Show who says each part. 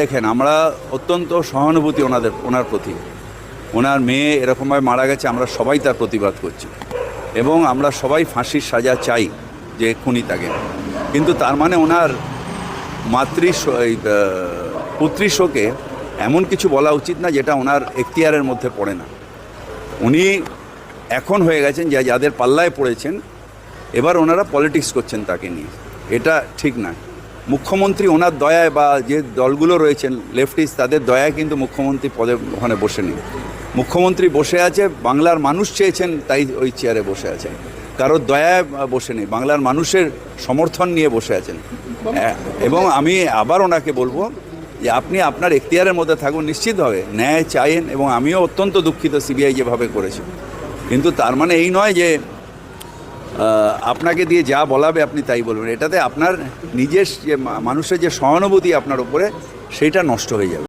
Speaker 1: দেখেন, আমরা অত্যন্ত সহানুভূতি ওনাদের, ওনার প্রতি। ওনার মেয়ে এরকমভাবে মারা গেছে, আমরা সবাই তার প্রতিবাদ করছি। এবং আমরা সবাই ফাঁসির সাজা চাই যে খুনি তাকে। কিন্তু তার মানে ওনার মাতৃ পুত্রী শোকে এমন কিছু বলা উচিত না যেটা ওনার এখতিয়ারের মধ্যে পড়ে না। উনি এখন হয়ে গেছেন যা যাদের পাল্লায় পড়েছেন, এবার ওনারা পলিটিক্স করছেন তাকে নিয়ে। এটা ঠিক না। মুখ্যমন্ত্রী ওনার দয়ায় বা যে দলগুলো রয়েছেন লেফটিস্ট তাদের দয়ায় কিন্তু মুখ্যমন্ত্রী পদে ওখানে বসেনি মুখ্যমন্ত্রী বসে আছে, বাংলার মানুষ চেয়েছেন, তাই ওই চেয়ারে বসে আছেন। কারোর দয়ায় বসে নেই বাংলার মানুষের সমর্থন নিয়ে বসে আছেন। এবং আমি আবার ওনাকে বলব যে আপনি আপনার এখতিয়ারের মধ্যে থাকুন নিশ্চিতভাবে ন্যায় চাইেন এবং আমিও অত্যন্ত দুঃখিত সিবিআই যেভাবে করেছে। কিন্তু তার মানে এই নয় যে আপনাকে দিয়ে যা বলাবে আপনি তাই বলবেন। এটাতে আপনার নিজের যে মানুষের যে সহানুভূতি আপনার উপরে, সেটা নষ্ট হয়ে যাবে।